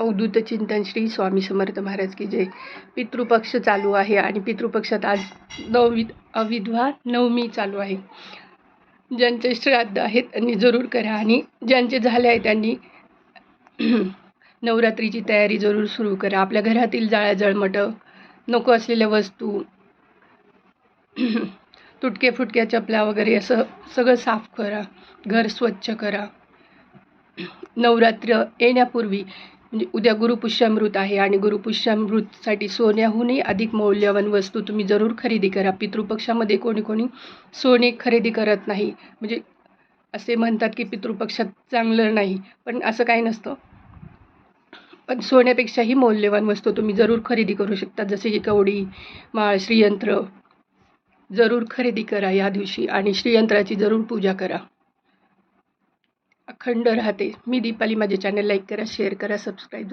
अवधूत चिंतन श्री स्वामी समर्थ महाराज की जय. पितृपक्ष चालू आहे आणि पितृपक्षात आज नववि अविधवा नवमी चालू आहे. ज्यांचे श्राद्ध आहेत त्यांनी जरूर करा आणि ज्यांचे झाले आहे त्यांनी नवरात्रीची तयारी जरूर सुरू करा. आपल्या घरातील जाळ्या जळमटं नको असलेल्या वस्तू तुटके फुटक्या चपला वगैरे असं सगळं साफ करा. घर स्वच्छ करा. नवरात्र येण्यापूर्वी म्हणजे उद्या गुरुपुष्यामृत आहे आणि गुरुपुष्यामृतसाठी सोन्याहूनही अधिक मौल्यवान वस्तू तुम्ही जरूर खरेदी करा. पितृपक्षामध्ये कोणी कोणी सोने खरेदी करत नाही. म्हणजे असे म्हणतात की पितृपक्षात चांगलं नाही पण असं काही नसतं. पण सोन्यापेक्षाही मौल्यवान वस्तू तुम्ही जरूर खरेदी करू शकता. जसे की कवडी माळ श्रीयंत्र जरूर खरेदी करा या दिवशी आणि श्रीयंत्राची जरूर पूजा करा. अखंड राहते. मी दीपाली माझे चॅनल लाईक करा शेअर करा सबस्क्राईब